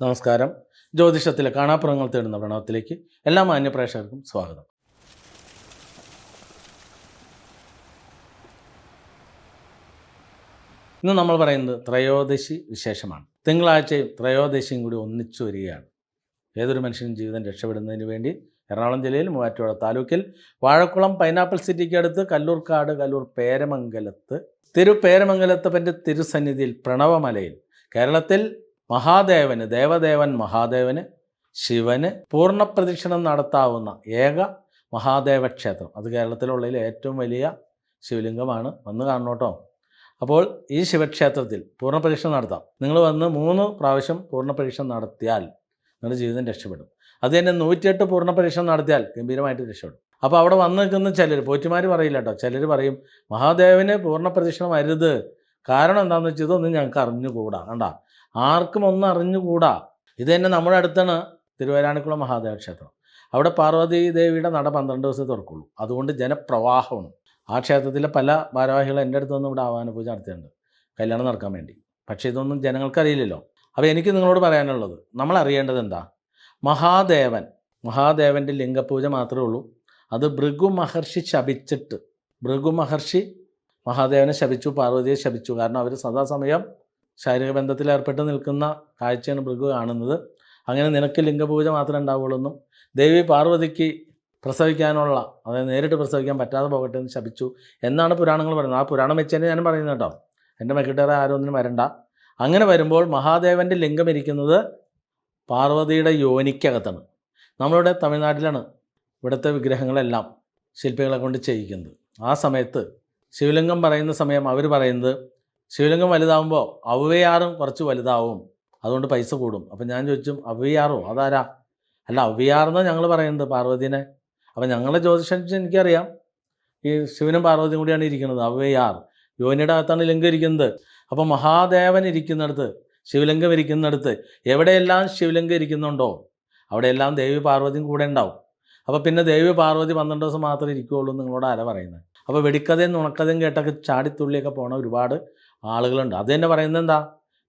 നമസ്കാരം. ജ്യോതിഷത്തിലെ കാണാപ്പുറങ്ങൾ തേടുന്ന പ്രണവത്തിലേക്ക് എല്ലാ മാന്യപ്രേക്ഷകർക്കും സ്വാഗതം. ഇന്ന് നമ്മൾ പറയുന്നത് ത്രയോദശി വിശേഷമാണ്. തിങ്കളാഴ്ചയും ത്രയോദശിയും കൂടി ഒന്നിച്ചു വരികയാണ്. ഏതൊരു മനുഷ്യനും ജീവിതം രക്ഷപ്പെടുന്നതിന് വേണ്ടി എറണാകുളം ജില്ലയിൽ മൂവാറ്റുപുഴ താലൂക്കിൽ വാഴക്കുളം പൈനാപ്പിൾ സിറ്റിക്ക് അടുത്ത് കല്ലൂർക്കാട് കല്ലൂർ പേരമംഗലത്ത് തിരു പേരമംഗലത്തപ്പന്റെ തിരുസന്നിധിയിൽ പ്രണവമലയിൽ കേരളത്തിൽ മഹാദേവന് ദേവദേവൻ മഹാദേവന് ശിവന് പൂർണ പ്രദക്ഷിണം നടത്താവുന്ന ഏക മഹാദേവ ക്ഷേത്രം അത് കേരളത്തിലുള്ളതിൽ ഏറ്റവും വലിയ ശിവലിംഗമാണ്. വന്ന് കാണണം കേട്ടോ. അപ്പോൾ ഈ ശിവക്ഷേത്രത്തിൽ പൂർണ പരീക്ഷണം നടത്താം. നിങ്ങൾ വന്ന് മൂന്ന് പ്രാവശ്യം പൂർണ പരീക്ഷണം നടത്തിയാൽ നിങ്ങളുടെ ജീവിതം രക്ഷപ്പെടും. അത് തന്നെ നൂറ്റിയെട്ട് പൂർണ പരീക്ഷണം നടത്തിയാൽ ഗംഭീരമായിട്ട് രക്ഷപ്പെടും. അപ്പോൾ അവിടെ വന്ന് നിൽക്കുന്ന ചിലർ പോറ്റുമാർ പറയില്ല കേട്ടോ. ചിലർ പറയും മഹാദേവന് പൂർണ പ്രദക്ഷിണം കാരണം എന്താണെന്ന് വെച്ചാൽ ഇതൊന്നും ഞങ്ങൾക്ക് അറിഞ്ഞുകൂടാ. കണ്ട? ആർക്കും ഒന്നും അറിഞ്ഞുകൂടാ. ഇത് തന്നെ നമ്മുടെ അടുത്താണ് തിരുവരാണിക്കുളം മഹാദേവ ക്ഷേത്രം അവിടെ പാർവതി ദേവിയുടെ നട പന്ത്രണ്ട് ദിവസം തുറക്കുള്ളൂ. അതുകൊണ്ട് ജനപ്രവാഹമാണ്. ആ ക്ഷേത്രത്തിലെ പല ഭാരവാഹികളും എന്റെ അടുത്ത് വന്ന് ഇവിടെ ആവാന പൂജ നടത്തിയിട്ടുണ്ട്. കല്യാണം നടക്കാൻ വേണ്ടി. പക്ഷേ ഇതൊന്നും ജനങ്ങൾക്കറിയില്ലല്ലോ. അപ്പോൾ എനിക്ക് നിങ്ങളോട് പറയാനുള്ളത് നമ്മൾ അറിയേണ്ടത് എന്താ? മഹാദേവൻ മഹാദേവന്റെ ലിംഗപൂജ മാത്രമേ ഉള്ളൂ. അത് ഭൃഗു മഹർഷി ശപിച്ചിട്ട് ഭൃഗു മഹർഷി മഹാദേവനെ ശപിച്ചു പാർവതിയെ ശപിച്ചു. കാരണം അവർ സദാസമയം ശാരീരിക ബന്ധത്തിൽ ഏർപ്പെട്ട് നിൽക്കുന്ന കാഴ്ചയാണ് ഭൃഗു കാണുന്നത്. അങ്ങനെ നിനക്ക് ലിംഗപൂജ മാത്രമേ ഉണ്ടാവുള്ളൂ ദേവി പാർവതിക്ക് പ്രസവിക്കാനുള്ള അതായത് നേരിട്ട് പ്രസവിക്കാൻ പറ്റാതെ പോകട്ടെ എന്ന് ശപിച്ചു എന്നാണ് പുരാണങ്ങൾ പറയുന്നത്. ആ പുരാണം വെച്ച് തന്നെ ഞാൻ പറയുന്നത് കേട്ടോ. എന്റെ മെക്കിട്ടേറെ ആരും ഒന്നിനും വരണ്ട. അങ്ങനെ വരുമ്പോൾ മഹാദേവന്റെ ലിംഗം ഇരിക്കുന്നത് പാർവതിയുടെ യോനിക്കകത്താണ്. നമ്മളിവിടെ തമിഴ്നാട്ടിലാണ് ഇവിടുത്തെ വിഗ്രഹങ്ങളെല്ലാം ശില്പികളെ കൊണ്ട് ചെയ്യിക്കുന്നത്. ആ സമയത്ത് ശിവലിംഗം പറയുന്ന സമയം അവർ പറയുന്നത് ശിവലിംഗം വലുതാവുമ്പോൾ അവയാറും കുറച്ച് വലുതാവും. അതുകൊണ്ട് പൈസ കൂടും. അപ്പം ഞാൻ ചോദിച്ചു അവയാറോ അതാരാ? അല്ല അവയാറെന്നാണ് ഞങ്ങൾ പറയുന്നത് പാർവതീനെ. അപ്പം ഞങ്ങളുടെ ജ്യോതിഷം എനിക്കറിയാം. ഈ ശിവനും പാർവതിയും കൂടിയാണ് ഇരിക്കുന്നത്. അവയാർ യോനിയുടെ അകത്താണ് ലിംഗം ഇരിക്കുന്നത് അപ്പോൾ മഹാദേവൻ ഇരിക്കുന്നിടത്ത് ശിവലിംഗം ഇരിക്കുന്നിടത്ത് എവിടെയെല്ലാം ശിവലിംഗം ഇരിക്കുന്നുണ്ടോ അവിടെയെല്ലാം ദേവി പാർവതിയും കൂടെ ഉണ്ടാവും. അപ്പോൾ പിന്നെ ദേവി പാർവതി പന്ത്രണ്ട് ദിവസം മാത്രമേ ഇരിക്കുകയുള്ളൂ നിങ്ങളോട് ആരാ പറയുന്നത്? അപ്പോൾ വെടിക്കഥയും നുണക്കഥയും കേട്ടൊക്കെ ചാടിത്തുള്ളിയൊക്കെ പോണ ഒരുപാട് ആളുകളുണ്ട്. അത് തന്നെ പറയുന്നത് എന്താ?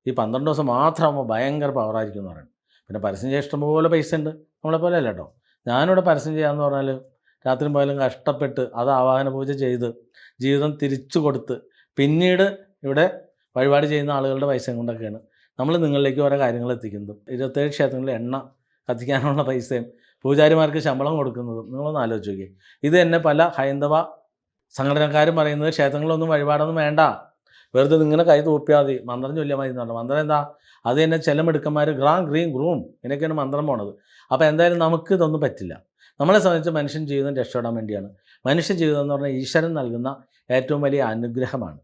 ഈ പന്ത്രണ്ട് ദിവസം മാത്രമാകുമ്പോൾ ഭയങ്കര പവറായിരിക്കും എന്ന് പറയുന്നത്. പിന്നെ പരസ്യം ചെയ്യാൻ ഇഷ്ടംപോലെ പൈസ ഉണ്ട്. നമ്മളെ പോലെ അല്ല കേട്ടോ. ഞാനിവിടെ പരസ്യം ചെയ്യാമെന്ന് പറഞ്ഞാൽ രാത്രി പോയാലും കഷ്ടപ്പെട്ട് അത് ആവാഹന പൂജ ചെയ്ത് ജീവിതം തിരിച്ചു കൊടുത്ത് പിന്നീട് ഇവിടെ വഴിപാട് ചെയ്യുന്ന ആളുകളുടെ പൈസ കൊണ്ടൊക്കെയാണ് നമ്മൾ നിങ്ങളിലേക്ക് ഓരോ കാര്യങ്ങൾ എത്തിക്കുന്നതും. ഇരുപത്തേഴ് ക്ഷേത്രങ്ങളിൽ എണ്ണ കത്തിക്കാനുള്ള പൈസയും പൂജാരിമാർക്ക് ശമ്പളം കൊടുക്കുന്നതും നിങ്ങളൊന്ന് ആലോചിച്ച് നോക്കിയേ. ഇത് തന്നെ പല ഹൈന്ദവ സംഘടനക്കാരും പറയുന്നത് ക്ഷേത്രങ്ങളിലൊന്നും വഴിപാടൊന്നും വേണ്ട. വെറുതെ ഇങ്ങനെ കൈ തൂപ്പിയാൽ മതി. മന്ത്രം ചൊല്ലിയാൽ മതി മന്ത്രം എന്താ? അത് തന്നെ ചില മിടുക്കന്മാർ ഗ്രാം ഗ്രീൻ ഗ്രൂം ഇങ്ങനെയൊക്കെയാണ് മന്ത്രം പോണത്. അപ്പോൾ എന്തായാലും നമുക്ക് ഇതൊന്നും പറ്റില്ല. നമ്മളെ സംബന്ധിച്ച് മനുഷ്യൻ ജീവിതം രക്ഷപ്പെടാൻ വേണ്ടിയാണ്. മനുഷ്യ ജീവിതം എന്ന് പറഞ്ഞാൽ ഈശ്വരൻ നൽകുന്ന ഏറ്റവും വലിയ അനുഗ്രഹമാണ്.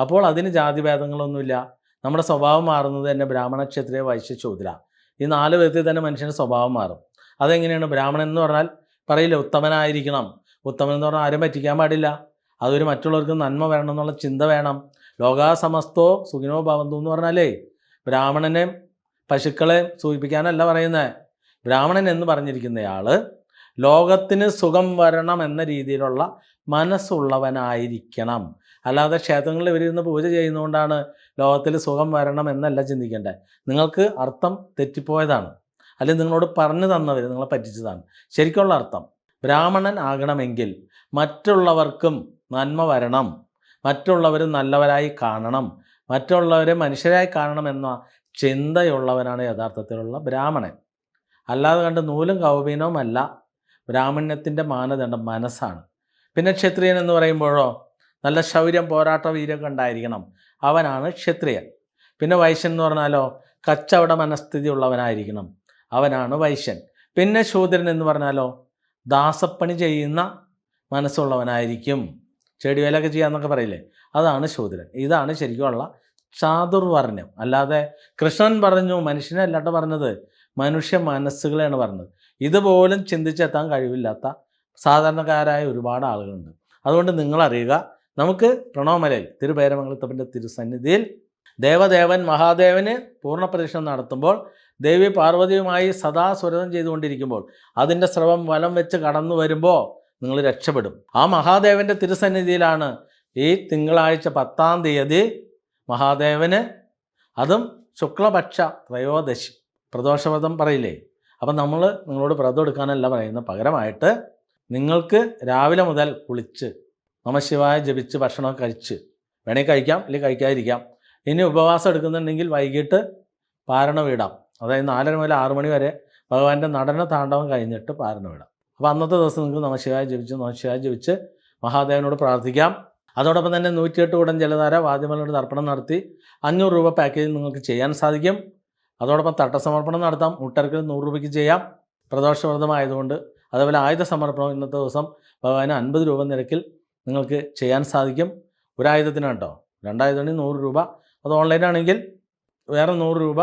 അപ്പോൾ അതിന് ജാതിഭേദങ്ങളൊന്നുമില്ല നമ്മുടെ സ്വഭാവം മാറുന്നത് തന്നെ ബ്രാഹ്മണ ക്ഷത്രിയ വൈശ്യ ശൂദ്ര. ഈ നാല് വിധത്തിൽ തന്നെ മനുഷ്യന്റെ സ്വഭാവം മാറും. അതെങ്ങനെയാണ്? ബ്രാഹ്മണൻ എന്ന് പറഞ്ഞാൽ പറയില്ല ഉത്തമനായിരിക്കണം. ഉത്തമൻ എന്ന് പറഞ്ഞാൽ ആരും പറ്റിക്കാൻ പാടില്ല. അതൊരു മറ്റുള്ളവർക്ക് നന്മ വേണം എന്നുള്ള ചിന്ത വേണം. ലോകാസമസ്തോ സുഖിനോ ഭവന്തു എന്ന് പറഞ്ഞാലേ ബ്രാഹ്മണനെ പശുക്കളെ സൂചിപ്പിക്കാനല്ല പറയുന്നത് ബ്രാഹ്മണൻ എന്ന് പറഞ്ഞിരിക്കുന്നയാൾ ലോകത്തിന് സുഖം വരണം എന്ന രീതിയിലുള്ള മനസ്സുള്ളവനായിരിക്കണം. അല്ലാതെ ക്ഷേത്രങ്ങളിൽ ഇവരിരുന്ന് പൂജ ചെയ്യുന്നതുകൊണ്ടാണ് ലോകത്തിൽ സുഖം വരണം എന്നല്ല ചിന്തിക്കേണ്ടത്. നിങ്ങൾക്ക് അർത്ഥം തെറ്റിപ്പോയതാണ്. അല്ലെങ്കിൽ നിങ്ങളോട് പറഞ്ഞു തന്നവർ നിങ്ങളെ പറ്റിച്ചതാണ്. ശരിക്കുള്ള അർത്ഥം ബ്രാഹ്മണൻ ആകണമെങ്കിൽ മറ്റുള്ളവർക്കും നന്മ വരണം. മറ്റുള്ളവർ നല്ലവരായി കാണണം. മറ്റുള്ളവരെ മനുഷ്യരായി കാണണം എന്ന ചിന്തയുള്ളവനാണ് യഥാർത്ഥത്തിലുള്ള ബ്രാഹ്മണൻ. അല്ലാതെ കണ്ട് നൂലും കൗപീനവുമല്ല ബ്രാഹ്മണ്യത്തിന്റെ മാനദണ്ഡം മനസ്സാണ്. പിന്നെ ക്ഷത്രിയൻ എന്ന് പറയുമ്പോഴോ നല്ല ശൗര്യം പോരാട്ട വീര്യമൊക്കെ ഉണ്ടായിരിക്കണം. അവനാണ് ക്ഷത്രിയൻ. പിന്നെ വൈശ്യൻ എന്ന് പറഞ്ഞാലോ കച്ചവട മനസ്ഥിതി ഉള്ളവനായിരിക്കണം അവനാണ് വൈശ്യൻ. പിന്നെ ശൂദ്രൻ എന്ന് പറഞ്ഞാലോ ദാസപ്പണി ചെയ്യുന്ന മനസ്സുള്ളവനായിരിക്കും. ചെടിവേലൊക്കെ ചെയ്യാന്നൊക്കെ പറയില്ലേ? അതാണ് ശൂദ്രൻ. ഇതാണ് ശരിക്കുമുള്ള ചാതുർവർണ്യം അല്ലാതെ കൃഷ്ണൻ പറഞ്ഞു മനുഷ്യനെ അല്ലാണ്ട് പറഞ്ഞത് മനുഷ്യ മനസ്സുകളെയാണ് പറഞ്ഞത്. ഇതുപോലും ചിന്തിച്ചെത്താൻ കഴിവില്ലാത്ത സാധാരണക്കാരായ ഒരുപാട് ആളുകളുണ്ട്. അതുകൊണ്ട് നിങ്ങളറിയുക നമുക്ക് പ്രണവമലയിൽ തിരുപേരമംഗലത്തപ്പന്റെ തിരുസന്നിധിയിൽ ദേവദേവൻ മഹാദേവന് പൂർണ പ്രദക്ഷിണം നടത്തുമ്പോൾ ദേവി പാർവതിയുമായി സദാ സ്വരതം ചെയ്തുകൊണ്ടിരിക്കുമ്പോൾ അതിന്റെ സ്രവം വലം വെച്ച് കടന്നു വരുമ്പോൾ നിങ്ങൾ രക്ഷപ്പെടും. ആ മഹാദേവന്റെ തിരുസന്നിധിയിലാണ് ഈ തിങ്കളാഴ്ച പത്താം തീയതി മഹാദേവന് അതും ശുക്ലപക്ഷ ത്രയോദശി. പ്രദോഷവ്രതം പറയില്ലേ? അപ്പം നമ്മൾ നിങ്ങളോട് വ്രതം എടുക്കാനല്ല പറയുന്നത്. പകരമായിട്ട് നിങ്ങൾക്ക് രാവിലെ മുതൽ കുളിച്ച് നമശിവായ ജപിച്ച് ഭക്ഷണം കഴിച്ച് വേണമെങ്കിൽ കഴിക്കാം അല്ലെങ്കിൽ കഴിക്കാതിരിക്കാം. ഇനി ഉപവാസം എടുക്കുന്നുണ്ടെങ്കിൽ വൈകിട്ട് പാരണ വീടാം അതായത് നാലര മുതൽ ആറു മണി വരെ ഭഗവാന്റെ നടന താണ്ഡവം കഴിഞ്ഞിട്ട് പാരണ വീടാം അപ്പോൾ അന്നത്തെ ദിവസം നിങ്ങൾക്ക് നമശിവായ ജപിച്ച് നമശിവായ ജപിച്ച് മഹാദേവനോട് പ്രാർത്ഥിക്കാം. അതോടൊപ്പം തന്നെ നൂറ്റിയെട്ട് കൂടം ജലധാര വാദ്യമലയുടെ തർപ്പണം നടത്തി അഞ്ഞൂറ് രൂപ പാക്കേജ് നിങ്ങൾക്ക് ചെയ്യാൻ സാധിക്കും. അതോടൊപ്പം തട്ടസമർപ്പണം നടത്താം. മുട്ടർക്ക് നൂറ് രൂപയ്ക്ക് ചെയ്യാം. പ്രദോഷവ്രതമായതുകൊണ്ട് അതേപോലെ ആയുധ സമർപ്പണം ഇന്നത്തെ ദിവസം ഭഗവാന് അൻപത് രൂപ നിരക്കിൽ നിങ്ങൾക്ക് ചെയ്യാൻ സാധിക്കും. ഒരായുധത്തിന് കേട്ടോ. രണ്ടായുധത്തിന് നൂറ് രൂപ. അത് ഓൺലൈനാണെങ്കിൽ വേറെ നൂറ് രൂപ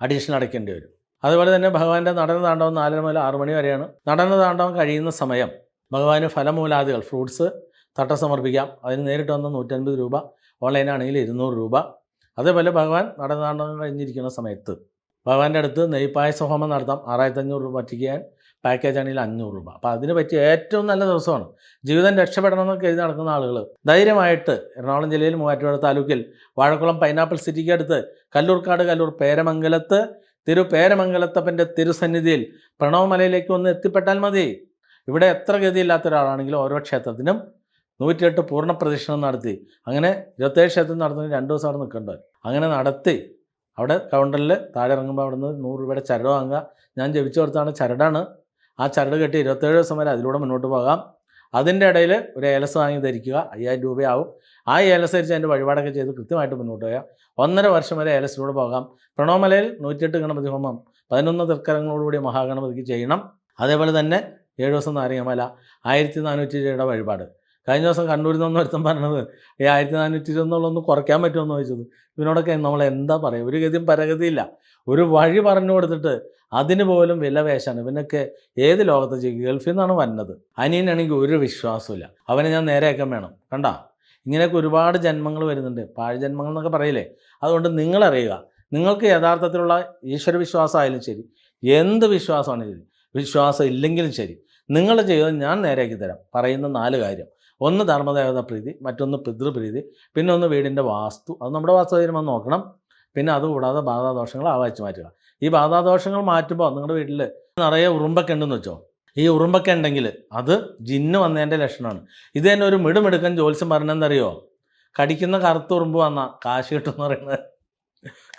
അഡീഷണൽ അടയ്ക്കേണ്ടി വരും. അതുപോലെ തന്നെ ഭഗവാന്റെ നടന താണ്ഡവം നാലര മുതൽ ആറ് മണി വരെയാണ്. നടന താണ്ഡവം കഴിയുന്ന സമയം ഭഗവാന് ഫലമൂലാദികൾ ഫ്രൂട്ട്സ് തട്ട സമർപ്പിക്കാം. അതിന് നേരിട്ട് വന്ന നൂറ്റൻപത് രൂപ ഓൺലൈനാണെങ്കിൽ ഇരുന്നൂറ് രൂപ. അതേപോലെ ഭഗവാൻ നടന താണ്ഡവം കഴിഞ്ഞിരിക്കുന്ന സമയത്ത് ഭഗവാന്റെ അടുത്ത് നെയ്പായസ ഹോമം നടത്താം. ആറായിരത്തി അഞ്ഞൂറ് രൂപ പറ്റിക്കാൻ പാക്കേജ് ആണെങ്കിൽ അഞ്ഞൂറ് രൂപ. അപ്പോൾ അതിന് പറ്റിയ ഏറ്റവും നല്ല ദിവസമാണ്. ജീവിതം രക്ഷപ്പെടണമെന്നൊക്കെ എഴുതി നടക്കുന്ന ആളുകൾ ധൈര്യമായിട്ട് എറണാകുളം ജില്ലയിൽ മൂവാറ്റുപുഴ താലൂക്കിൽ വാഴക്കുളം പൈനാപ്പിൾ സിറ്റിക്ക് അടുത്ത് കല്ലൂർക്കാട് കല്ലൂർ പേരമംഗലത്ത് തിരു പേരമംഗലത്തപ്പന്റെ തിരുസന്നിധിയിൽ പ്രണവമലയിലേക്ക് ഒന്ന് എത്തിപ്പെട്ടാൽ മതി. ഇവിടെ എത്ര ഗതിയില്ലാത്ത ഒരാളാണെങ്കിലും ഓരോ ക്ഷേത്രത്തിനും നൂറ്റിയെട്ട് പൂർണ പ്രദക്ഷിണം നടത്തി. അങ്ങനെ ഇരുപത്തേഴ് ക്ഷേത്രം നടത്തുന്ന രണ്ട് ദിവസം അവിടെ നിൽക്കേണ്ടത് അങ്ങനെ നടത്തി. അവിടെ കൗണ്ടറിൽ താഴെ ഇറങ്ങുമ്പോൾ അവിടെ നിന്ന് നൂറ് രൂപയുടെ ചരട് വാങ്ങുക. ഞാൻ ജപിച്ചു കൊടുത്താണ് ചരടാണ്. ആ ചരട് കെട്ടി ഇരുപത്തേഴ് ദിവസം വരെ അതിലൂടെ മുന്നോട്ട് പോകാം. അതിന്റെ ഇടയിൽ ഒരു ഏലസ് വാങ്ങി ധരിക്കുക അയ്യായിരം രൂപയാവും. ആ ഏലസ് ധരിച്ച് അതിന്റെ വഴിപാടൊക്കെ ചെയ്ത് കൃത്യമായിട്ട് മുന്നോട്ട് പോയാൽ ഒന്നര വർഷം വരെ ഏലസിലൂടെ പോകാം. പ്രണോമലയിൽ നൂറ്റിയെട്ട് ഗണപതി ഹോമം പതിനൊന്ന് തൃക്കരങ്ങളോടുകൂടി മഹാഗണപതിക്ക് ചെയ്യണം. അതേപോലെ തന്നെ ഏഴ് ദിവസം നാരങ്ങമല ആയിരത്തി നാനൂറ്റി രൂപയുടെ വഴിപാട്. കഴിഞ്ഞ ദിവസം കണ്ണൂരിൽ നിന്ന് ഒരുത്തം പറഞ്ഞത് ഈ ആയിരത്തി നാനൂറ്റി ഇരുപതെന്നുള്ളൊന്ന് കുറയ്ക്കാൻ പറ്റുമെന്ന് ചോദിച്ചത്. ഇതിനോടൊക്കെ നമ്മൾ എന്താ പറയുക ഒരു ഗതിയും പരഗതിയില്ല. ഒരു വഴി പറഞ്ഞു കൊടുത്തിട്ട് അതിന് പോലും വില വേഷമാണ് ഇവനൊക്കെ ഏത് ലോകത്ത് ചെയ്യും ഗൾഫിൽ നിന്നാണ് വന്നത്. അനിയനാണെങ്കിൽ ഒരു വിശ്വാസമില്ല അവനെ ഞാൻ നേരെയൊക്കെ വേണം. കണ്ട? ഇങ്ങനെയൊക്കെ ഒരുപാട് ജന്മങ്ങൾ വരുന്നുണ്ട്. പാഴ്ജന്മങ്ങൾ എന്നൊക്കെ പറയില്ലേ? അതുകൊണ്ട് നിങ്ങളറിയുക. നിങ്ങൾക്ക് യഥാർത്ഥത്തിലുള്ള ഈശ്വര വിശ്വാസമായാലും ശരി. എന്ത് വിശ്വാസമാണെങ്കിലും വിശ്വാസം ഇല്ലെങ്കിലും ശരി. നിങ്ങൾ ചെയ്തത് ഞാൻ നേരെയാക്കി തരാം. പറയുന്ന നാല് കാര്യം. ഒന്ന് ധർമ്മദേവത പ്രീതി മറ്റൊന്ന് പിതൃപ്രീതി പിന്നെ ഒന്ന് വീടിന്റെ വാസ്തു. അത് നമ്മുടെ വാസ്തു തീരുമാനം നോക്കണം. പിന്നെ അതുകൂടാതെ ബാധാദോഷങ്ങൾ ആവാച്ചു മാറ്റുക. ഈ ബാധാദോഷങ്ങൾ മാറ്റുമ്പോൾ നിങ്ങളുടെ വീട്ടിൽ നിറയെ ഉറുമ്പൊക്കെ ഉണ്ടെന്ന് വെച്ചോ? ഈ ഉറുമ്പൊക്കെ ഉണ്ടെങ്കിൽ അത് ജിന്ന് വന്നതിന്റെ ലക്ഷണമാണ്. ഇത് തന്നെ ഒരു മിടുമിടുക്കൻ ജോത്സ്യം പറഞ്ഞെന്നറിയോ കടിക്കുന്ന കറുത്ത ഉറുമ്പ് വന്ന കാശ് കിട്ടുമെന്ന് പറയുന്നത്.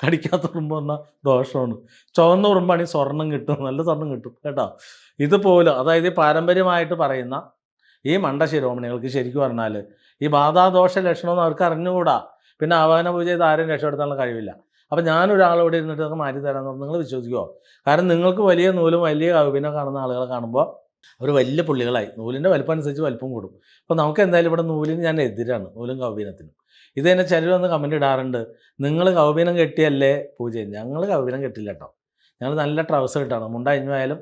കടിക്കാത്ത ഉറുമ്പ് വന്ന ദോഷമാണ്. ചുവന്ന ഉറുമ്പാണെങ്കിൽ സ്വർണം കിട്ടും നല്ല സ്വർണം കിട്ടും കേട്ടോ? ഇതുപോലും അതായത് പാരമ്പര്യമായിട്ട് പറയുന്ന ഈ മണ്ട ശിരോമണികൾക്ക് ശരിക്കും പറഞ്ഞാൽ ഈ ബാധാദോഷ ലക്ഷണമൊന്നും അവർക്ക് അറിഞ്ഞുകൂടാ. പിന്നെ ആവാഹന പൂജ ചെയ്ത് ആരും രക്ഷപ്പെടുത്താനുള്ള കഴിവില്ല. അപ്പം ഞാനൊരാളോട് ഇരുന്നിട്ട് അത് മാറ്റി തരാമെന്ന് പറഞ്ഞാൽ നിങ്ങൾ വിശ്വസിക്കുമോ കാരണം നിങ്ങൾക്ക് വലിയ നൂലും വലിയ കവിനെ കാണുന്ന ആളുകളെ കാണുമ്പോൾ അവർ വലിയ പുള്ളികളായി. നൂലിന്റെ വലിപ്പം അനുസരിച്ച് വലിപ്പം കൂടും. അപ്പോൾ നമുക്ക് എന്തായാലും ഇവിടെ നൂലിന് ഞാൻ എതിരാണ് നൂലും കൗപീനത്തിനും. ഇത് തന്നെ ചിലർ വന്ന് കമന്റ് ഇടാറുണ്ട് നിങ്ങൾ കൗപീനം കെട്ടിയല്ലേ പൂജ ഞങ്ങൾ കൗപീനം കെട്ടില്ല കേട്ടോ ഞങ്ങൾ നല്ല ട്രൗസർ ഇട്ടാണ്. മുണ്ടഴിഞ്ഞു ആയാലും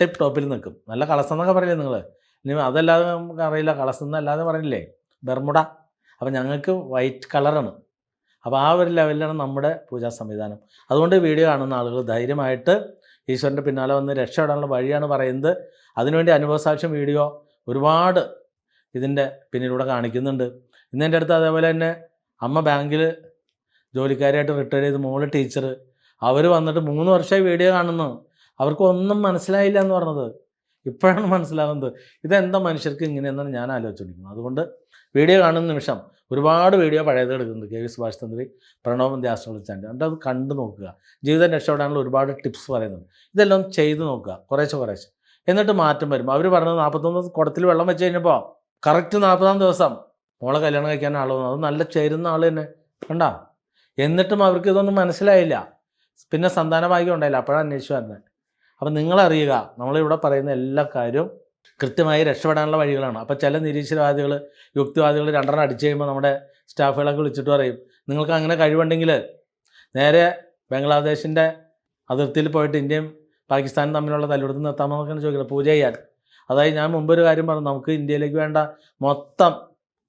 ടിപ്പ് ടോപ്പിൽ നിൽക്കും. നല്ല കളസം എന്നൊക്കെ പറയില്ലേ നിങ്ങൾ ഇനി അതല്ലാതെ നമുക്ക് അറിയില്ല. കളസ്ന്ന് അല്ലാതെ പറയില്ലേ ബർമുട അപ്പം ഞങ്ങൾക്ക് വൈറ്റ് കളറാണ് അപ്പോൾ ആ ഒരു ലെവലിലാണ് നമ്മുടെ പൂജാ സംവിധാനം. അതുകൊണ്ട് വീഡിയോ കാണുന്ന ആളുകൾ ധൈര്യമായിട്ട് ഈശ്വരന്റെ പിന്നാലെ വന്ന് രക്ഷപ്പെടാനുള്ള വഴിയാണ് പറയുന്നത്. അതിനുവേണ്ടി അനുഭവസാക്ഷ്യം വീഡിയോ ഒരുപാട് ഇതിന്റെ പിന്നിലൂടെ കാണിക്കുന്നുണ്ട്. ഇന്ന് എന്റെ അടുത്ത് അതേപോലെ തന്നെ അമ്മ ബാങ്കിൽ ജോലിക്കാരായിട്ട് റിട്ടയർ ചെയ്ത് മോൾ ടീച്ചർ അവർ വന്നിട്ട് മൂന്ന് വർഷമായി വീഡിയോ കാണുന്നു. അവർക്കൊന്നും മനസ്സിലായില്ല എന്ന് പറഞ്ഞത്. ഇപ്പോഴാണ് മനസ്സിലാകുന്നത് ഇതെന്താ മനുഷ്യർക്ക് ഇങ്ങനെയെന്നാണ് ഞാൻ ആലോചിച്ചുകൊണ്ടിരിക്കുന്നത്. അതുകൊണ്ട് വീഡിയോ കാണുന്ന നിമിഷം ഒരുപാട് വീഡിയോ പഴയത് എടുക്കുന്നുണ്ട് കെ വി സുഭാഷ് തന്ത്രി പ്രണവ് ധ്യാസങ്ങൾ ചാനൽ. എന്നിട്ട് അത് കണ്ടു നോക്കുക. ജീവിതം രക്ഷപ്പെടാനുള്ള ഒരുപാട് ടിപ്സ് പറയുന്നുണ്ട്. ഇതെല്ലാം ചെയ്ത് നോക്കുക. കുറേശ്ശെ കുറേശ്ശെ. എന്നിട്ട് മാറ്റം വരും അവർ പറഞ്ഞത് നാൽപ്പത്തൊന്ന് കുടത്തിൽ വെള്ളം വെച്ച് കഴിഞ്ഞപ്പോൾ കറക്റ്റ് നാൽപ്പതാം ദിവസം മോളെ കല്യാണം കഴിക്കാൻ ആൾ വന്നു. അത് നല്ല ചേരുന്ന ആൾ തന്നെ. കണ്ടാ? എന്നിട്ടും അവർക്ക് ഇതൊന്നും മനസ്സിലായില്ല. പിന്നെ സന്താന ഭാഗ്യം ഉണ്ടായില്ല. അപ്പോഴാണ് അന്വേഷിച്ചു വരുന്നത് അപ്പം നിങ്ങളറിയുക നമ്മളിവിടെ പറയുന്ന എല്ലാ കാര്യവും കൃത്യമായി രക്ഷപ്പെടാനുള്ള വഴികളാണ്. അപ്പോൾ ചില നിരീശ്വരവാദികൾ യുക്തിവാദികൾ രണ്ടെണ്ണം അടിച്ചു കഴിയുമ്പോൾ നമ്മുടെ സ്റ്റാഫുകളൊക്കെ വിളിച്ചിട്ട് പറയും നിങ്ങൾക്ക് അങ്ങനെ കഴിവുണ്ടെങ്കിൽ നേരെ ബംഗ്ലാദേശിന്റെ അതിർത്തിയിൽ പോയിട്ട് ഇന്ത്യയും പാകിസ്ഥാനും തമ്മിലുള്ള തല്ലുകൊടുത്ത് നിർത്താമെന്നൊക്കെയാണ് ചോദിക്കുന്നത്. പൂജ ചെയ്യാൻ അതായത് ഞാൻ മുമ്പ് ഒരു കാര്യം പറഞ്ഞു നമുക്ക് ഇന്ത്യയിലേക്ക് വേണ്ട മൊത്തം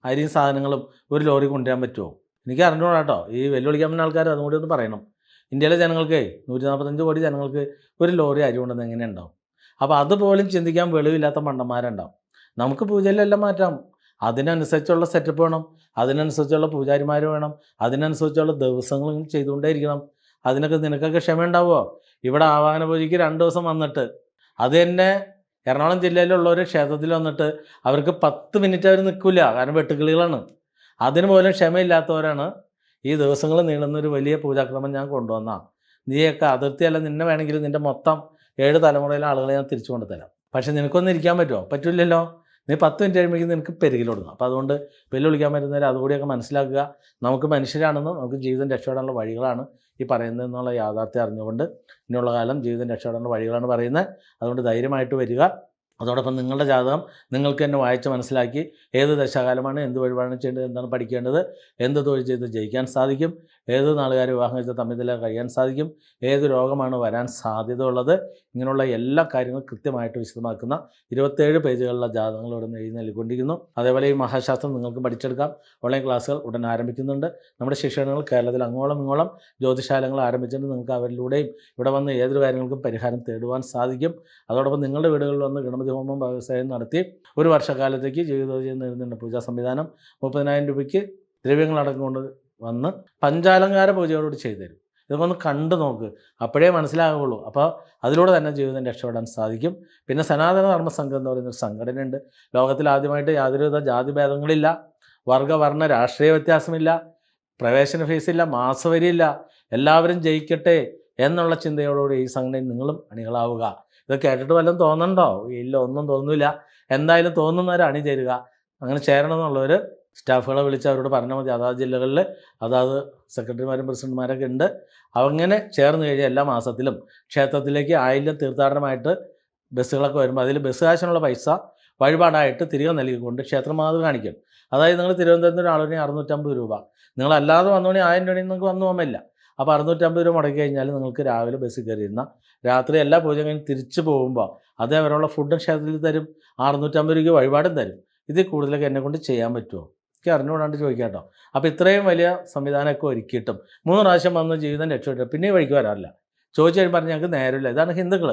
അരിയും സാധനങ്ങളും ഒരു ലോറി കൊണ്ടുവരാൻ പറ്റുമോ? എനിക്ക് അറിഞ്ഞോളാം കേട്ടോ ഈ വെല്ലുവിളിക്കാൻ പറ്റുന്ന ആൾക്കാർ അതും കൂടി ഒന്ന് പറയണം. ഇന്ത്യയിലെ ജനങ്ങൾക്ക് നൂറ്റി നാൽപ്പത്തഞ്ച് കോടി ജനങ്ങൾക്ക് ഒരു ലോറി അരി കൊണ്ടുവന്ന് എങ്ങനെ ഉണ്ടാവും അപ്പോൾ അതുപോലും ചിന്തിക്കാൻ വെളിവില്ലാത്ത മണ്ടന്മാരുണ്ടാവും. നമുക്ക് പൂജയിലെല്ലാം മാറ്റാം. അതിനനുസരിച്ചുള്ള സെറ്റപ്പ് വേണം. അതിനനുസരിച്ചുള്ള പൂജാരിമാർ വേണം. അതിനനുസരിച്ചുള്ള ദിവസങ്ങളും ചെയ്തുകൊണ്ടേ ഇരിക്കണം അതിനൊക്കെ നിനക്കൊക്കെ ക്ഷമ ഉണ്ടാവുമോ ഇവിടെ ആവാഹന പൂജയ്ക്ക് രണ്ട് ദിവസം വന്നിട്ട് അത് തന്നെ എറണാകുളം ഒരു ക്ഷേത്രത്തിൽ വന്നിട്ട് അവർക്ക് പത്ത് മിനിറ്റ് അവർ നിൽക്കില്ല കാരണം വെട്ടുക്കിളികളാണ്. അതിന് പോലും ക്ഷമയില്ലാത്തവരാണ് ഈ ദിവസങ്ങൾ നീളുന്ന ഒരു വലിയ പൂജാക്രമം ഞാൻ കൊണ്ടുവന്ന. നീയൊക്കെ അതിർത്തിയല്ല നിന്നെ വേണമെങ്കിൽ നിന്റെ മൊത്തം ഏഴ് തലമുറയിലെ ആളുകളെ ഞാൻ തിരിച്ചു കൊണ്ടുതരാം പക്ഷേ നിനക്കൊന്നും ഇരിക്കാൻ പറ്റുമോ? പറ്റില്ലല്ലോ. നീ പത്ത് മിനിറ്റ് കഴിയുമ്പോഴേക്കും നിനക്ക് പെരുകിൽ തുടങ്ങും അപ്പോൾ അതുകൊണ്ട് വെല്ലുവിളിക്കാൻ പറ്റുന്നവർ അതുകൂടിയൊക്കെ മനസ്സിലാക്കുക. നമുക്ക് മനുഷ്യരാണെന്നും നമുക്ക് ജീവിതം രക്ഷപ്പെടാനുള്ള വഴികളാണ് ഈ പറയുന്നത് എന്നുള്ള യാഥാർത്ഥ്യം അറിഞ്ഞുകൊണ്ട് ഇനിയുള്ള കാലം ജീവിതം രക്ഷപ്പെടാനുള്ള വഴികളാണ് പറയുന്നത്. അതുകൊണ്ട് ധൈര്യമായിട്ട് വരിക. അതോടൊപ്പം നിങ്ങളുടെ ജാതകം നിങ്ങൾക്ക് തന്നെ വായിച്ച് മനസ്സിലാക്കി ഏത് ദശാകാലമാണ് എന്ത് വഴിപാടാണ് ചെയ്യേണ്ടത് എന്താണ് പഠിക്കേണ്ടത് എന്ത് തൊഴിൽ ചെയ്ത് ജയിക്കാൻ സാധിക്കും ഏത് നാളുകാർ വിവാഹം കഴിച്ച തമ്മിൽ കഴിയാൻ സാധിക്കും ഏത് രോഗമാണ് വരാൻ സാധ്യത ഉള്ളത് ഇങ്ങനെയുള്ള എല്ലാ കാര്യങ്ങളും കൃത്യമായിട്ട് വിശദമാക്കുന്ന ഇരുപത്തേഴ് പേജുകളുള്ള ജാതകങ്ങൾ ഇവിടെ എഴുതി നൽകിക്കൊണ്ടിരിക്കുന്നു. അതേപോലെ ഈ മഹാശാസ്ത്രം നിങ്ങൾക്ക് പഠിച്ചെടുക്കാം. ഓൺലൈൻ ക്ലാസ്സുകൾ ഉടൻ ആരംഭിക്കുന്നുണ്ട്. നമ്മുടെ ശിക്ഷണങ്ങൾ കേരളത്തിൽ അങ്ങോളം ഇങ്ങോളം ജ്യോതിശാലങ്ങൾ ആരംഭിച്ചിട്ടുണ്ട്. നിങ്ങൾക്ക് അവരിലൂടെയും ഇവിടെ വന്ന് ഏതൊരു കാര്യങ്ങൾക്കും പരിഹാരം തേടുവാൻ സാധിക്കും. അതോടൊപ്പം നിങ്ങളുടെ വീടുകളിൽ വന്ന് ഗണപതി ഹോമം വ്യവസായം നടത്തി ഒരു വർഷക്കാലത്തേക്ക് ജീവിതോചയം നേടുന്നുണ്ട് പൂജാ സംവിധാനം മുപ്പതിനായിരം രൂപയ്ക്ക് ദ്രവ്യങ്ങളടക്കം കൊണ്ട് വന്ന് പഞ്ചാലങ്കാര പൂജയോട് ചെയ്തു തരും ഇതൊക്കെ ഒന്ന് കണ്ടു നോക്ക്. അപ്പോഴേ മനസ്സിലാകുള്ളൂ. അപ്പോൾ അതിലൂടെ തന്നെ ജീവിതം രക്ഷപ്പെടാൻ സാധിക്കും. പിന്നെ സനാതന ധർമ്മ സംഘം എന്ന് പറയുന്ന ഒരു സംഘടനയുണ്ട്. ലോകത്തിൽ ആദ്യമായിട്ട് യാതൊരുവിധ ജാതിഭേദങ്ങളില്ല. ഭേദങ്ങളില്ല വർഗവർണ രാഷ്ട്രീയ വ്യത്യാസമില്ല. പ്രവേശന ഫീസില്ല. മാസവരിയില്ല. എല്ലാവരും ജയിക്കട്ടെ. എന്നുള്ള ചിന്തയോടുകൂടി ഈ സംഘടനയിൽ നിങ്ങളും അണികളാവുക. ഇത് കേട്ടിട്ട് വല്ലതും തോന്നണ്ടോ? ഇല്ല ഒന്നും തോന്നില്ല എന്തായാലും തോന്നുന്നവർ അണിചേരുക. അങ്ങനെ ചേരണം എന്നുള്ളവർ സ്റ്റാഫുകളെ വിളിച്ച് അവരോട് പറഞ്ഞാൽ മതി. അതാത് ജില്ലകളിൽ അതാത് സെക്രട്ടറിമാരും പ്രസിഡന്റുമാരൊക്കെ ഉണ്ട്. അങ്ങനെ ചേർന്ന് കഴിഞ്ഞാൽ എല്ലാ മാസത്തിലും ക്ഷേത്രത്തിലേക്ക് ആയില്യം തീർത്ഥാടനമായിട്ട് ബസ്സുകളൊക്കെ വരുമ്പോൾ അതിൽ ബസ് കാശിനുള്ള പൈസ വഴിപാടായിട്ട് തിരികെ നൽകിക്കൊണ്ട് ക്ഷേത്രം മാതൃക കാണിക്കും. അതായത് നിങ്ങൾ തിരുവനന്തപുരത്ത് ഒരാളിന് അറുന്നൂറ്റമ്പത് രൂപ. നിങ്ങളല്ലാതെ വന്നോണി ആയിരം രൂപയും നിങ്ങൾക്ക് വന്നു പറ്റില്ല. അപ്പോൾ അറുന്നൂറ്റമ്പത് രൂപ മുടക്കി കഴിഞ്ഞാൽ നിങ്ങൾക്ക് രാവിലെ ബസ്സിൽ കയറിയിരുന്ന രാത്രി എല്ലാ പൂജയും കഴിഞ്ഞ് തിരിച്ചു പോകുമ്പോൾ അതേ അവരുള്ള ഫുഡും ക്ഷേത്രത്തിൽ തരും. അറുന്നൂറ്റമ്പത് രൂപയ്ക്ക് വഴിപാടും തരും. ഇതിൽ കൂടുതലൊക്കെ എന്നെ കൊണ്ട് ചെയ്യാൻ പറ്റുമോ എനിക്ക് അറിഞ്ഞുകൂടാണ്ട് ചോദിക്കാം അപ്പോൾ ഇത്രയും വലിയ സംവിധാനമൊക്കെ ഒരുക്കിയിട്ടും മൂന്ന് പ്രാവശ്യം വന്ന് ജീവിതം രക്ഷപ്പെട്ടു പിന്നെ വഴിക്ക് വരാറില്ല. ചോദിച്ചു കഴിഞ്ഞാൽ പറഞ്ഞ് ഞങ്ങൾക്ക് നേരമില്ല. ഇതാണ് ഹിന്ദുക്കൾ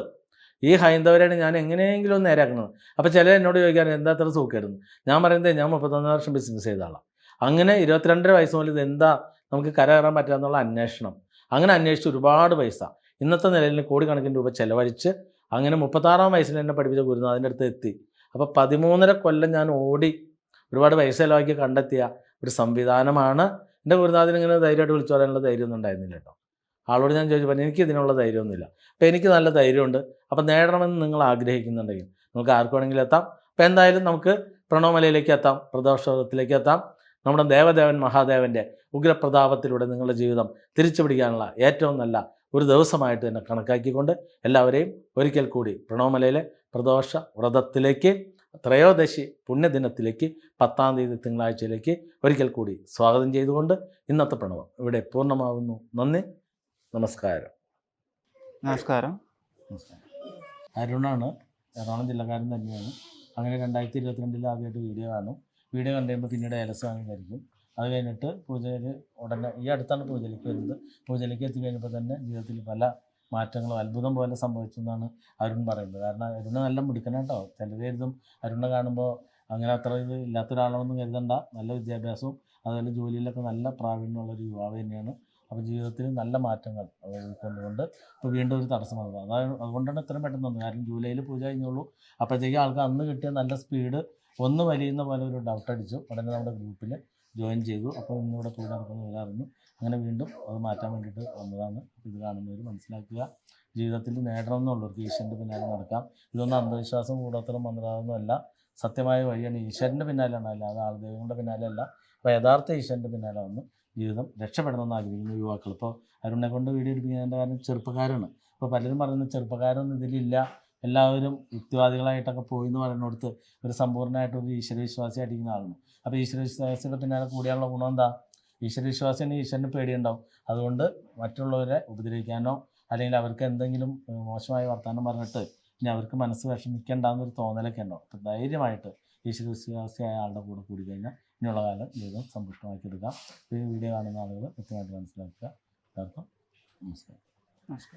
ഈ ഹൈന്ദവരാണ് ഞാൻ എങ്ങനെയെങ്കിലും ഒന്ന് നേരാക്കുന്നത് അപ്പോൾ ചിലർ എന്നോട് ചോദിക്കാൻ എന്താ അത്ര സൂക്കായിരുന്നു ഞാൻ പറയുന്നത് ഞാൻ മുപ്പത്തൊന്ന് വർഷം ബിസിനസ് ചെയ്ത ആളാണ് അങ്ങനെ ഇരുപത്തിരണ്ടര വയസ്സ് മുതൽ ഇത് എന്താ നമുക്ക് കരകയറാൻ പറ്റാന്നുള്ള അന്വേഷണം. അങ്ങനെ അന്വേഷിച്ച് ഒരുപാട് പൈസ. ഇന്നത്തെ നിലയിൽ കോടിക്കണക്കിന് രൂപ ചിലവഴിച്ച് അങ്ങനെ മുപ്പത്താറാം വയസ്സിൽ എന്നെ പഠിപ്പിച്ച ഗുരുനാഥിന്റെ അടുത്ത് എത്തി. അപ്പോൾ പതിമൂന്നര കൊല്ലം ഞാൻ ഓടി ഒരുപാട് പൈസ ചിലവാക്കി കണ്ടെത്തിയ ഒരു സംവിധാനമാണ്. എന്റെ ഗുരുനാഥിന് ഇങ്ങനെ ധൈര്യമായിട്ട് വിളിച്ചു പറയാനുള്ള ധൈര്യമൊന്നും ഉണ്ടായിരുന്നില്ല കേട്ടോ. ആളോട് ഞാൻ ചോദിച്ചു പറഞ്ഞു എനിക്ക് ഇതിനുള്ള ധൈര്യമൊന്നുമില്ല. അപ്പോൾ എനിക്ക് നല്ല ധൈര്യമുണ്ട്. അപ്പോൾ നേടണമെന്ന് നിങ്ങൾ ആഗ്രഹിക്കുന്നുണ്ടെങ്കിൽ നമുക്ക് ആർക്കുവാണെങ്കിലും എത്താം. അപ്പോൾ എന്തായാലും നമുക്ക് പ്രണോമലയിലേക്ക് എത്താം പ്രദോഷത്തിലേക്ക് എത്താം. നമ്മുടെ ദേവദേവൻ മഹാദേവന്റെ ഉഗ്രപ്രതാപത്തിലൂടെ നിങ്ങളുടെ ജീവിതം തിരിച്ചു പിടിക്കാനുള്ള ഏറ്റവും നല്ല ഒരു ദിവസമായിട്ട് തന്നെ കണക്കാക്കിക്കൊണ്ട് എല്ലാവരെയും ഒരിക്കൽ കൂടി പ്രണോമലയിലെ പ്രദോഷ വ്രതത്തിലേക്ക് ത്രയോദശി പുണ്യദിനത്തിലേക്ക് പത്താം തീയതി തിങ്കളാഴ്ചയിലേക്ക് ഒരിക്കൽ കൂടി സ്വാഗതം ചെയ്തുകൊണ്ട് ഇന്നത്തെ പ്രണവം ഇവിടെ പൂർണമാകുന്നു നന്ദി. നമസ്കാരം. നമസ്കാരം. നമസ്കാരം. അരുണാണ് എറണാകുളം ജില്ലക്കാരൻ തന്നെയാണ്. അങ്ങനെ രണ്ടായിരത്തി ഇരുപത്തിരണ്ടിൽ ആദ്യമായിട്ട് വീഡിയോ കാണും. വീഡിയോ കണ്ടു കഴിയുമ്പോൾ പിന്നീട് ഏലസ് വാങ്ങിക്കായിരിക്കും അത് കഴിഞ്ഞിട്ട് പൂജയിൽ ഉടനെ ഈ അടുത്താണ് പൂജയിലേക്ക് വരുന്നത്. പൂജയിലേക്ക് എത്തി കഴിഞ്ഞപ്പോൾ തന്നെ ജീവിതത്തിൽ പല മാറ്റങ്ങളും അത്ഭുതം പോലെ സംഭവിച്ചു എന്നാണ് അരുൺ പറയുന്നത്. കാരണം അരുണ് നല്ല മിടുക്കനാട്ടോ. കേട്ടോ അരുണ അരുണിനെ കാണുമ്പോൾ അങ്ങനെ അത്ര ഇത് ഇല്ലാത്ത ഒരാളാണെന്ന് കരുതണ്ട. നല്ല വിദ്യാഭ്യാസവും അതുപോലെ ജോലിയിലൊക്കെ നല്ല പ്രാവീണ്യമുള്ളൊരു യുവാവ് തന്നെയാണ് അപ്പോൾ ജീവിതത്തിൽ നല്ല മാറ്റങ്ങൾ കൊണ്ടുകൊണ്ട് ഇപ്പോൾ വീണ്ടും ഒരു തടസ്സം വന്നത്. അതാണ് അതുകൊണ്ടാണ് ഇത്രയും പെട്ടെന്ന് വന്നത്. കാരണം ജൂലൈയിൽ പൂജ കഴിഞ്ഞുള്ളൂ. അപ്പോഴത്തേക്ക് ആൾക്ക് അന്ന് കിട്ടിയ നല്ല സ്പീഡ് ഒന്ന് വലിയുന്ന പോലെ ഒരു ഡൗട്ട് അടിച്ചു. ഉടനെ നമ്മുടെ ഗ്രൂപ്പിൽ ജോയിൻ ചെയ്തു. അപ്പോൾ ഇന്നിവിടെ പൂജ നടക്കുന്ന അറിഞ്ഞു. അങ്ങനെ വീണ്ടും അത് മാറ്റാൻ വേണ്ടിയിട്ട് വന്നതാണ്. ഇത് കാണുന്നവർ മനസ്സിലാക്കുക. ജീവിതത്തിൽ നേടണം എന്നുള്ളവർക്ക് ഈശ്വരന്റെ പിന്നാലെ നടക്കാം. ഇതൊന്നും അന്ധവിശ്വാസം കൂടാത്തരം മന്ത്രാതൊന്നുമല്ല സത്യമായ വഴിയാണ് ഈശ്വരന്റെ പിന്നാലെയാണ് അല്ലാതെ ആൾദൈവങ്ങളുടെ പിന്നാലെ അല്ല. അപ്പോൾ യഥാർത്ഥ ഈശ്വരന്റെ പിന്നാലെ വന്ന്. ജീവിതം രക്ഷപ്പെടണമെന്ന് ആഗ്രഹിക്കുന്ന യുവാക്കൾ. ഇപ്പോൾ അരുണിനെ കൊണ്ട് വീഡിയോ എടുപ്പിക്കുന്നതിന്റെ കാരണം ചെറുപ്പക്കാരാണ്. ഇപ്പോൾ പലരും പറയുന്നത് ചെറുപ്പക്കാരൊന്നും ഇതിലില്ല. എല്ലാവരും യുക്തിവാദികളായിട്ടൊക്കെ പോയി എന്ന് പറയുന്നിടത്ത് ഒരു സമ്പൂർണമായിട്ട് ഒരു ഈശ്വരവിശ്വാസിയായിട്ടിരിക്കുന്ന ആളാണ്. അപ്പോൾ ഈശ്വരവിശ്വാസിയുടെ പിന്നാലെ കൂടിയുള്ള ഗുണം എന്താ? ഈശ്വരവിശ്വാസിന് ഈശ്വരന് പേടിയുണ്ടാവും. അതുകൊണ്ട് മറ്റുള്ളവരെ ഉപദ്രവിക്കാനോ അല്ലെങ്കിൽ അവർക്ക് എന്തെങ്കിലും മോശമായ വർത്തമാനം പറഞ്ഞിട്ട് ഇനി അവർക്ക് മനസ്സ് വിഷമിക്കേണ്ടെന്നൊരു തോന്നലൊക്കെ ഉണ്ടാവും. അപ്പോൾ ധൈര്യമായിട്ട് ഈശ്വരവിശ്വാസിയായ ആളുടെ കൂടെ കൂടി കഴിഞ്ഞാൽ ഇനിയുള്ള കാലം ജീവിതം സമ്പുഷ്ടമാക്കി എടുക്കാം. ഈ വീഡിയോ കാണുന്ന ആളുകൾ കൃത്യമായിട്ട് മനസ്സിലാക്കുക. എല്ലാവർക്കും നമസ്കാരം. നമസ്കാരം.